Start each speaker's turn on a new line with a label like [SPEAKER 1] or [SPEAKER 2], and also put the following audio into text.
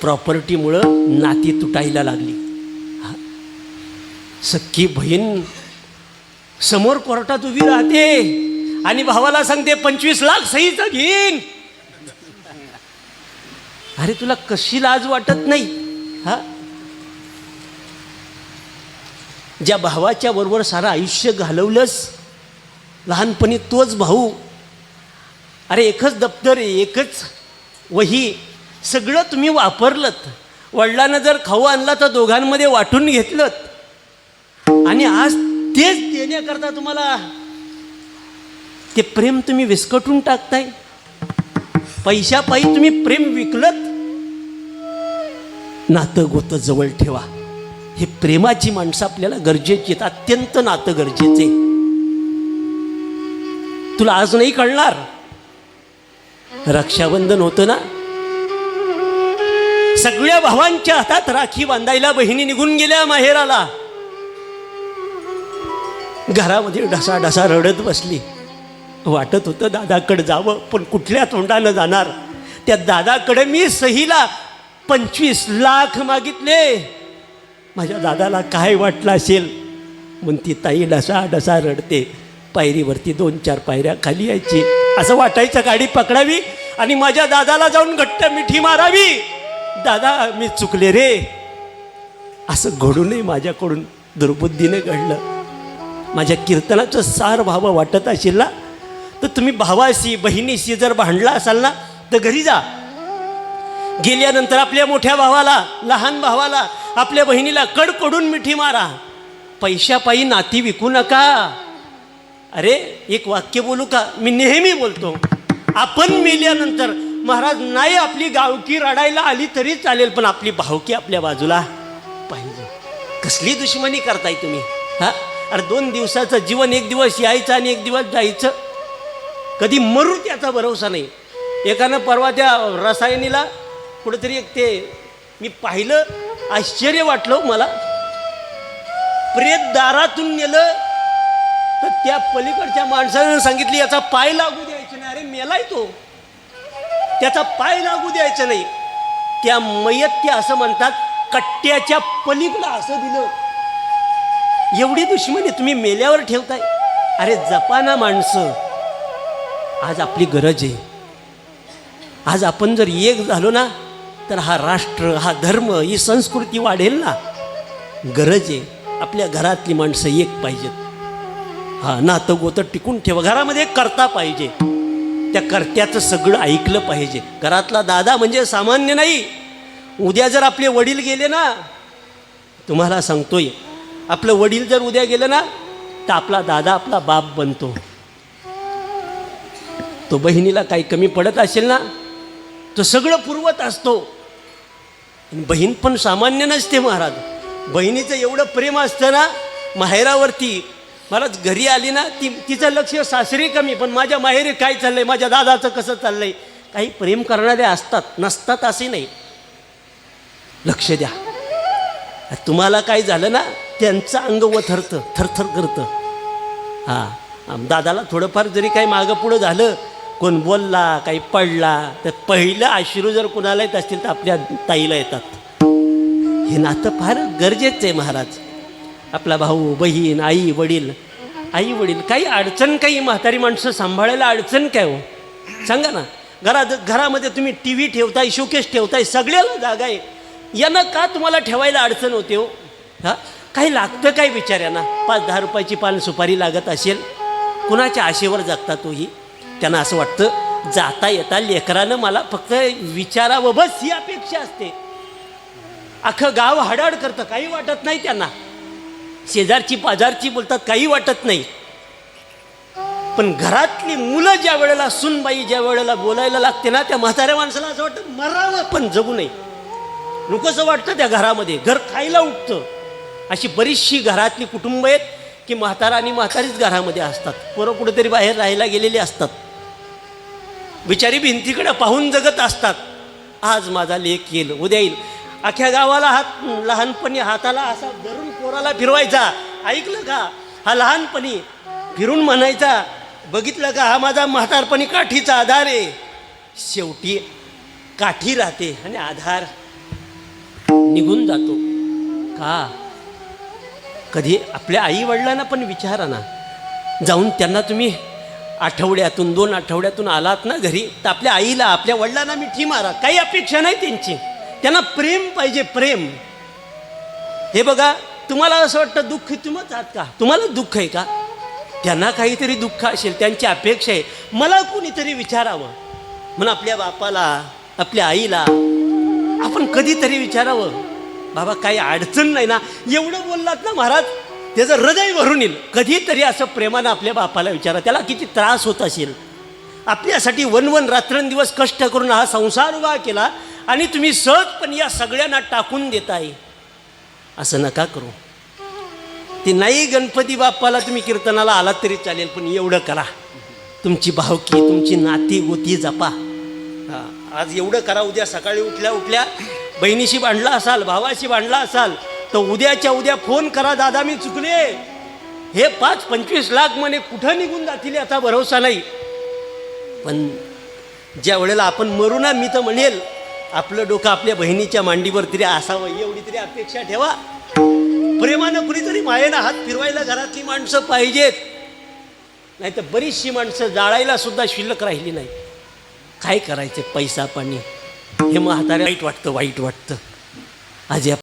[SPEAKER 1] प्रॉपर्टीमुळं नाती तुटायला लागली. सख्खी बहीण समोर कोर्टात उभी राहते आणि भावाला सांगते पंचवीस लाख सहीचं घेईन. अरे तुला कशी लाज वाटत नाही? हा. ज्या भावाच्या बरोबर सारं आयुष्य घालवलंस लहानपणी तोच भाऊ. अरे एकच दप्तर एकच वही सगळं तुम्ही वापरलं वडिलांना जर खाऊ आणला तर दोघांमध्ये वाटून घेतलं आणि आज तेच देण्याकरता तुम्हाला ते प्रेम तुम्ही विस्कटून टाकताय. पैशापायी तुम्ही प्रेम विकलत. नातं गोतं जवळ ठेवा. हे प्रेमाची माणसं आपल्याला गरजेची आहेत. अत्यंत नातं गरजेचे तुला आज नाही कळणार. रक्षाबंधन होतं ना? सगळ्या भावांच्या हातात राखी बांधायला बहिणी निघून गेल्या माहेराला. घरामध्ये ढसा ढसा रडत बसली. वाटत होतं दादाकडे जावं पण कुठल्या तोंडानं जाणार? त्या दादाकडे मी सहीला पंचवीस लाख मागितले. माझ्या दादाला काय वाटलं असेल? म्हणून ती ताई डसा डसा रडते. पायरीवरती दोन चार पायऱ्या खाली यायची. असं वाटायचं गाडी पकडावी आणि माझ्या दादाला जाऊन घट्ट मिठी मारावी. दादा मी चुकले रे. असं घडूनही माझ्याकडून दुर्बुद्धीने घडलं. माझ्या कीर्तनाचं सार भाव वाटत असेल ना तर तुम्ही भावाशी बहिणीशी जर भांडला असाल ना तर घरी जा. गेल्यानंतर आपल्या मोठ्या भावाला लहान भावाला आपल्या बहिणीला कडकडून मिठी मारा. पैशापायी नाती विकू नका. अरे एक वाक्य बोलू का? मी नेहमी बोलतो. आपण मेल्यानंतर महाराज नाही आपली गावकी रडायला आली तरी चालेल पण आपली भावकी आपल्या बाजूला पाहिजे. कसली दुश्मनी करताय तुम्ही हा? अरे दोन दिवसाचं जीवन एक दिवस यायचं आणि एक दिवस जायचं. कधी मरू त्याचा भरोसा नाही. एकानं परवा त्या रसायनीला कुठेतरी एक ते मी पाहिलं आश्चर्य वाटलं मला. प्रेत दारातून नेलं तर त्या पलीकडच्या माणसानं सांगितली याचा पाय लागू द्यायचा नाही. अरे मेलाय तो. त्याचा पाय लागू द्यायचा नाही. त्या मयत असं म्हणतात कट्ट्याच्या पलीकडं असं दिलं. एवढी दुश्मनी तुम्ही मेल्यावर ठेवताय. अरे जपाना माणसं. आज आपली गरज आहे. आज आपण जर एक झालो ना तर हा राष्ट्र हा धर्म ही संस्कृती वाढेल ना. गरज आहे. आपल्या घरातली माणसं एक पाहिजेत. हा नातं गोतं टिकून ठेवा. घरामध्ये एक करता पाहिजे. त्या कर्त्याचं सगळं ऐकलं पाहिजे. घरातला दादा म्हणजे सामान्य नाही. उद्या जर आपले वडील गेले ना तुम्हाला सांगतोय आपलं वडील जर उद्या गेलं ना तर आपला दादा आपला बाप बनतो. तो बहिणीला काही कमी पडत असेल ना तो सगळं पुरवत असतो. बहीण पण सामान्य नसते महाराज. बहिणीचं एवढं प्रेम असतं ना माहेरावरती मला घरी आली ना ती तिचं लक्ष सासरी कमी पण माझ्या माहेरी काय चाललंय माझ्या दादाचं कसं चाललंय काही प्रेम करणारे असतात नसतात असे नाही. लक्ष द्या. तुम्हाला काय झालं ना त्यांचं अंग व थरतं थरथर करतं. हां दादाला थोडंफार जरी काही मागं पुढं झालं कोण बोलला काही पडला तर पहिलं आश्रू जर कुणाला येत असतील तर आपल्या ताईला येतात. हे नातं फार गरजेचं आहे महाराज. आपला भाऊ बहीण आई वडील. आई वडील काही अडचण काही म्हातारी माणसं सांभाळायला अडचण काय हो? सांगा ना. घरात घरामध्ये तुम्ही टी व्ही ठेवताय शोकेस ठेवताय सगळ्याला जागा आहे. यानं का तुम्हाला ठेवायला अडचण होते हो? हां? काही लागतं काय बिचाऱ्यांना? पाच दहा रुपयाची पान सुपारी लागत असेल. कुणाच्या आशेवर जगता तोही त्यांना असं वाटतं जाता येता लेकरानं मला फक्त विचारावं बस ही अपेक्षा असते. अख्खं गाव हडाड करतं काही वाटत नाही त्यांना. शेजारची पाजारची बोलतात काही वाटत नाही. पण घरातली मुलं ज्या वेळेला सुनबाई ज्या वेळेला बोलायला लागते ना त्या म्हाताऱ्या माणसाला असं वाटतं मरावं पण जगू नये. नकोसं वाटतं त्या घरामध्ये. घर खायला उठतं. अशी बरीचशी घरातली कुटुंब आहेत की म्हातारा आणि म्हातारीच घरामध्ये असतात. पोरं कुठेतरी बाहेर राहायला गेलेली असतात. बिचारी भिंतीकडे पाहून जगत असतात. आज माझा लेख येईल उद्या येईल. अख्ख्या गावाला हात लहानपणी हाताला असा धरून पोराला फिरवायचा. ऐकलं का? हा लहानपणी फिरून म्हणायचा बघितलं का? हा माझा म्हातारपणी काठीचा आधार आहे. शेवटी काठी राहते आणि आधार निघून जातो. का? कधी आपल्या आई वडिलांना पण विचारा ना. जाऊन त्यांना तुम्ही आठवड्यातून दोन आठवड्यातून आलात ना घरी तर आपल्या आईला आपल्या वडिलांना मिठी मारा. काही अपेक्षा नाही त्यांची. त्यांना प्रेम पाहिजे प्रेम. हे बघा तुम्हाला असं वाटतं दुःख तुम्हीच आहात का? तुम्हाला दुःख आहे का? त्यांना काहीतरी दुःख असेल त्यांची अपेक्षा आहे. मला कोणीतरी विचारावं? म्हणून आपल्या बापाला आपल्या आईला आपण कधीतरी विचारावं? बाबा काही अडचण नाही ना? एवढं बोललात ना महाराज त्याचं हृदय भरून येईल. कधीतरी असं प्रेमानं आपल्या बापाला विचारा त्याला किती त्रास होत असेल. आपल्यासाठी वन वन रात्रंदिवस कष्ट करून हा संसार उभा केला आणि तुम्ही सहजपणे या सगळ्यांना टाकून देताय. असं नका करू. ते नाही गणपती बाप्पाला तुम्ही कीर्तनाला आलात तरी चालेल पण एवढं करा. तुमची भावकी तुमची नाती गोती जपा. आज एवढं करा उद्या सकाळी उठल्या उठल्या बहिणीशी भांडला असाल भावाशी भांडला असाल तर उद्याच्या उद्या फोन करा दादा मी चुकले. हे पाच पंचवीस लाख म्हणे कुठं निघून जातील याचा भरोसा नाही. पण ज्या वेळेला आपण मरू ना मी तर म्हणेल आपलं डोकं आपल्या बहिणीच्या मांडीवर तरी असावं एवढी तरी अपेक्षा ठेवा. प्रेमानं कुणीतरी मायेला हात फिरवायला घरातली माणसं पाहिजेत. नाही तर बरीचशी माणसं जाळायला सुद्धा शिल्लक राहिली नाही. काय करायचं पैसा पाणी? हे म्हातारे वाईट वाटतं वाईट वाटतं. आज या